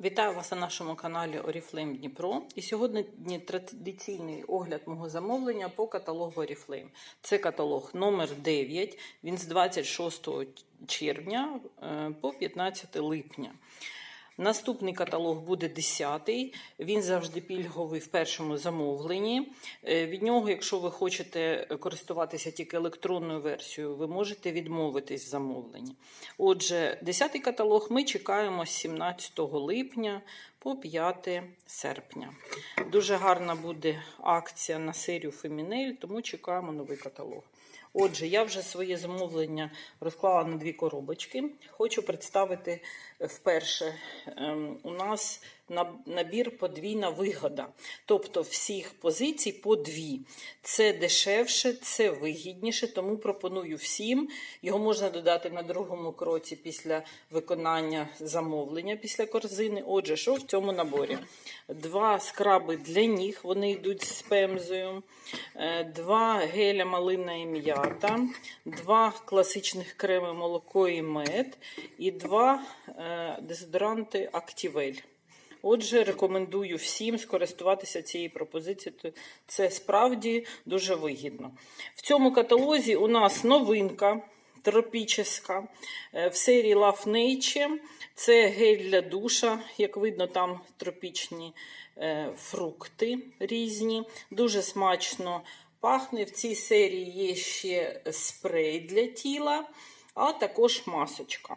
Вітаю вас на нашому каналі Oriflame Дніпро. І сьогодні традиційний огляд мого замовлення по каталогу Oriflame. Це каталог номер 9. Він з 26 червня е, по 15 липня. Наступний каталог буде 10 Він завжди пільговий в першому замовленні. Е, Від нього, якщо ви хочете користуватися тільки електронною версією, ви можете відмовитись в замовленні. Отже, 10 каталог ми чекаємо з 17 липня по 5 серпня. Дуже гарна буде акція на серію Фемінель, тому чекаємо новий каталог. Отже, я вже своє замовлення розклала на дві коробочки. Хочу представити вперше. ем, У нас на- набір подвійна вигода. Тобто всіх позицій по дві. Це дешевше, це вигідніше, тому пропоную всім. Його можна додати на другому кроці після виконання замовлення після корзини. Отже, що в цьому наборі? Два скраби для ніг, вони йдуть з пемзою, е, два геля малина і м'ята, два класичних креми молоко і мед, і два е, дезодоранти Актівель. Отже, рекомендую всім скористуватися цією пропозицією. Це справді дуже вигідно. В цьому каталозі у нас новинка тропічна е, в серії Love Nature. Це гель для душа. Як видно, там тропічні е, фрукти різні. Дуже смачно пахне. В цій серії є ще спрей для тіла, а також масочка.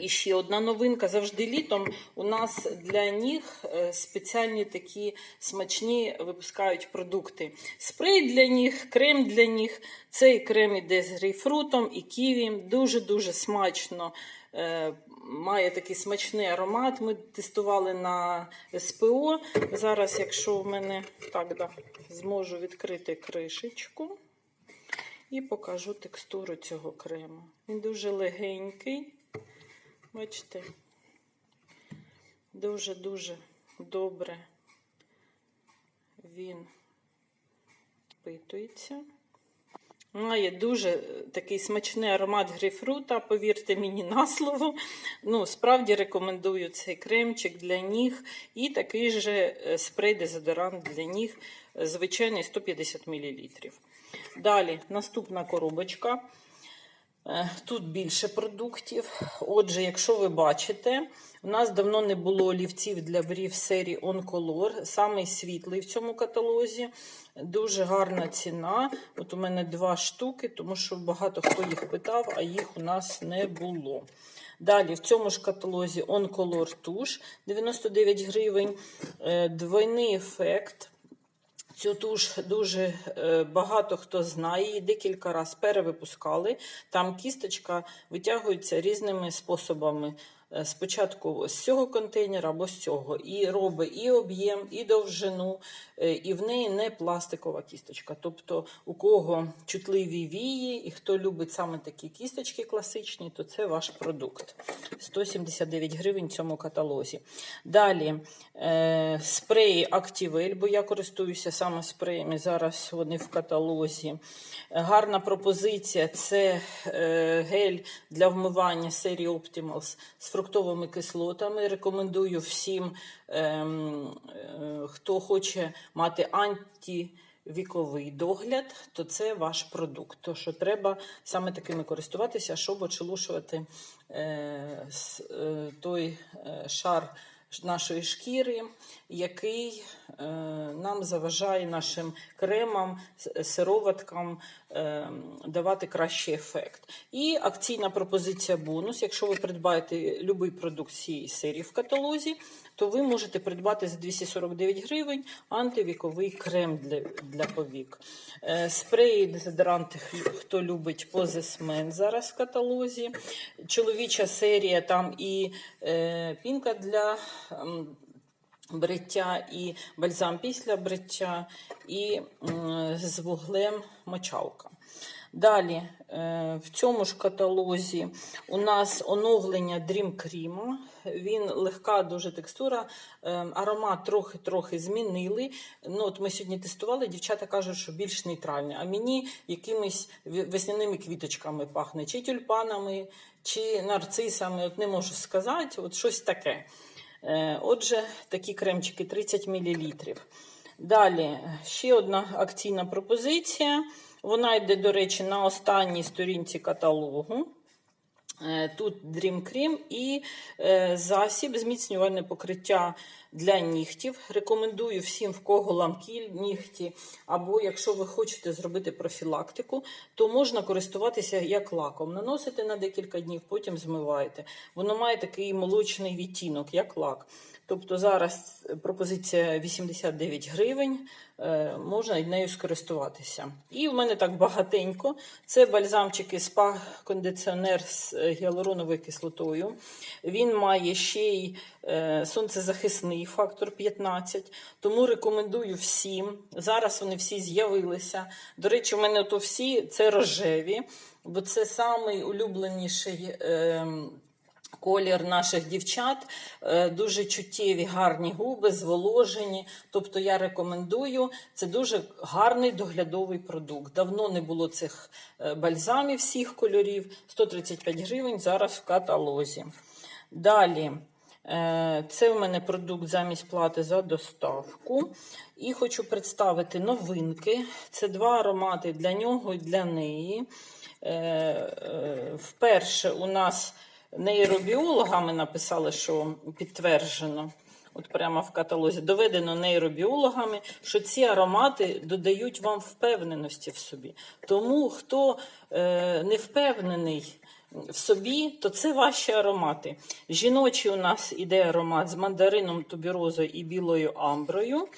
І ще одна новинка. Завжди літом у нас для ніг е, спеціальні такі смачні випускають продукти. Спрей для ніг, крем для ніг. Цей крем іде з грейпфрутом і ківі. Дуже-дуже смачно. е, Має такий смачний аромат. Ми тестували на СПО. Зараз, якщо в мене так, да, зможу відкрити кришечку і покажу текстуру цього крему. Він дуже легенький. Бачите, дуже-дуже добре він впитується. Має дуже такий смачний аромат грейпфрута, повірте мені на слово. Ну, справді рекомендую цей кремчик для ніг і такий же е, спрей-дезодорант для ніг, звичайний 150 мл. Далі наступна коробочка. Е, Тут більше продуктів. Отже, якщо ви бачите, у нас давно не було олівців для брів серії On Color, самий світлий в цьому каталозі. Дуже гарна ціна. От у мене два штуки, тому що багато хто їх питав, а їх у нас не було. Далі в цьому ж каталозі On Color туш 99 гривень, Е, двойний ефект. Цю туш дуже е, багато хто знає, її декілька разів перевипускали. Там кісточка витягується різними способами. Е, Спочатку з цього контейнера або з цього. І робить і об'єм, і довжину, е, і в неї не пластикова кісточка. Тобто, у кого чутливі вії, і хто любить саме такі кісточки класичні, то це ваш продукт. 179 гривень в цьому каталозі. Далі е, спреї Activel, бо я користуюся саме спреями. Зараз вони в каталозі. Гарна пропозиція це е, гель для вмивання серії Optimals з фруктовими кислотами. Рекомендую всім, ем, е, хто хоче мати антівіковий догляд, то це ваш продукт. То що треба саме такими користуватися, щоб очелушувати е, е, той шар нашої шкіри, який е, нам заважає нашим кремам, сироваткам е, давати кращий ефект. І акційна пропозиція бонус. Якщо ви придбаєте будь-який продукт цієї серії в каталозі, то ви можете придбати за 249 гривень антивіковий крем для, для повік. Е, Спреї, дезодоранти, хто любить позисмен зараз в каталозі. Чоловіча серія, там і е, пінка для м, бриття, і бальзам після бриття, і з вуглем мочалка. Далі е, в цьому ж каталозі у нас оновлення Dream Cream. Він легка дуже текстура, е, аромат трохи-трохи змінили. Ну, от Ми сьогодні тестували, дівчата кажуть, що більш нейтральний. А мені якимись весняними квіточками пахне, чи тюльпанами, чи нарцисами. От не можу сказати, от щось таке. Е, Отже, такі кремчики 30 мл. Далі ще одна акційна пропозиція. Вона йде, до речі, на останній сторінці каталогу. Е, Тут Dream Cream і е, засіб зміцнювальне покриття для нігтів. Рекомендую всім, в кого ламкі нігті, або якщо ви хочете зробити профілактику, то можна користуватися як лаком. Наносите на декілька днів, потім змиваєте. Воно має такий молочний відтінок, як лак. Тобто зараз пропозиція 89 гривень, е, можна нею скористуватися. І в мене так багатенько. Це бальзамчики спа-кондиціонер з е, гіалуроновою кислотою. Він має ще й е, сонцезахисний фактор 15, тому рекомендую всім. Зараз вони всі з'явилися. До речі, у мене то всі це рожеві, бо це самий улюбленіший. Е, Колір наших дівчат е, дуже чуттєві, гарні губи, зволожені. Тобто я рекомендую. Це дуже гарний доглядовий продукт. Давно не було цих е, бальзамів всіх кольорів. 135 гривень зараз в каталозі. Далі. Е, Це в мене продукт замість плати за доставку. І хочу представити новинки. Це два аромати для нього і для неї. Е, е, Вперше у нас нейробіологами написали, що підтверджено. От прямо в каталозі доведено нейробіологами, що ці аромати додають вам впевненості в собі. Тому хто е, не впевнений в собі, то це ваші аромати. Жіночий у нас іде аромат з мандарином, тубірозою і білою амброю.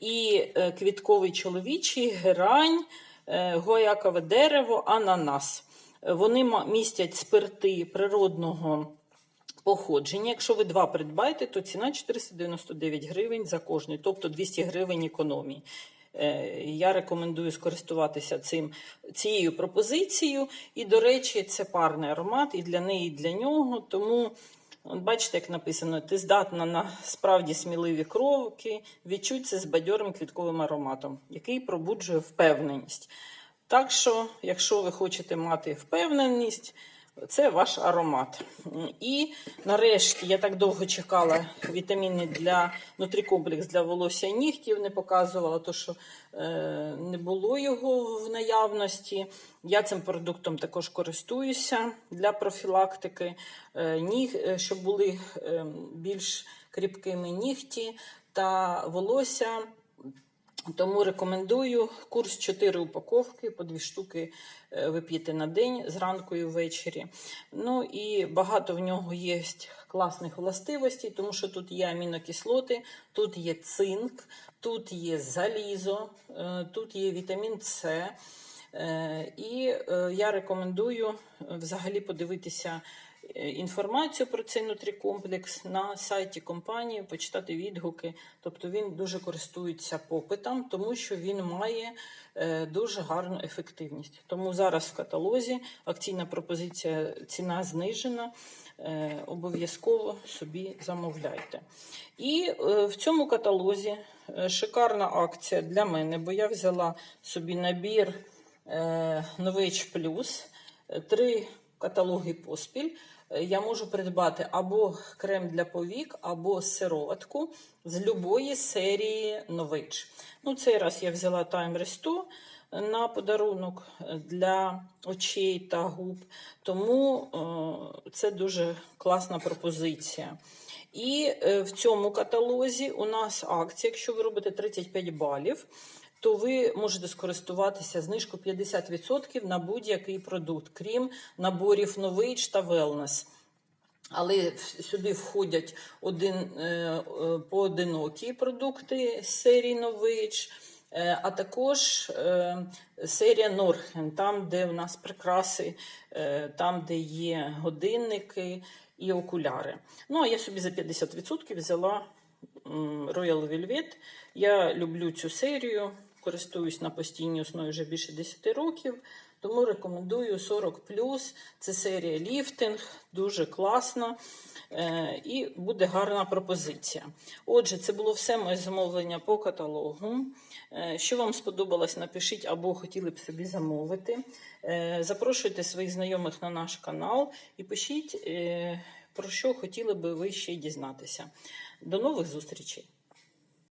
І е, квітковий чоловічий, герань, е, гоякове дерево, ананас. Вони містять спирти природного походження. Якщо ви два придбаєте, то ціна 499 гривень за кожний, тобто 200 гривень економії. Е, Я рекомендую скористуватися цим, цією пропозицією. І, до речі, це парний аромат і для неї, і для нього. Тому, от бачите, як написано, ти здатна на справді сміливі кроки, відчуть це з бадьорим квітковим ароматом, який пробуджує впевненість. Так що, якщо ви хочете мати впевненість, це ваш аромат. І нарешті я так довго чекала вітаміни для нутрікомплекс для волосся і нігтів, не показувала, то що е, не було його в наявності. Я цим продуктом також користуюся для профілактики е, ніг, е, щоб були е, більш кріпкими нігті та волосся. Тому рекомендую курс 4 упаковки, по 2 штуки е, ви на день зранку і ввечері. Ну і багато в нього є класних властивостей, тому що тут є амінокислоти, тут є цинк, тут є залізо, е, тут є вітамін С. Е, І е, я рекомендую е, взагалі подивитися інформацію про цей нутрікомплекс на сайті компанії, почитати відгуки. Тобто він дуже користується попитом, тому що він має дуже гарну ефективність. Тому зараз в каталозі акційна пропозиція ціна знижена. Обов'язково собі замовляйте. І в цьому каталозі шикарна акція для мене, бо я взяла собі набір Нович Плюс, е, три каталоги поспіль. Е, Я можу придбати або крем для повік, або сироватку з любої серії Нович. Ну, цей раз я взяла Time Restore на подарунок для очей та губ, тому е, це дуже класна пропозиція. І е, в цьому каталозі у нас акція, якщо ви робите 35 балів, то ви можете скористуватися знижкою 50% на будь-який продукт, крім наборів Нович та Wellness. Але сюди входять один, е, е, поодинокі продукти з серії Нович, е, а також серія Норхен, там, де у нас прикраси, там, де є годинники і окуляри. Ну, а я собі за 50% взяла Royal Velvet. Я люблю цю серію, користуюсь на постійній основі вже більше 10 років. Тому рекомендую 40 Це серія ліфтинг, дуже класна е, і буде гарна пропозиція. Отже, це було все моє замовлення по каталогу. Е, Що вам сподобалось, напишіть або хотіли б собі замовити. Е, Запрошуйте своїх знайомих на наш канал і пишіть. про що хотіли би ви ще дізнатися. До нових зустрічей!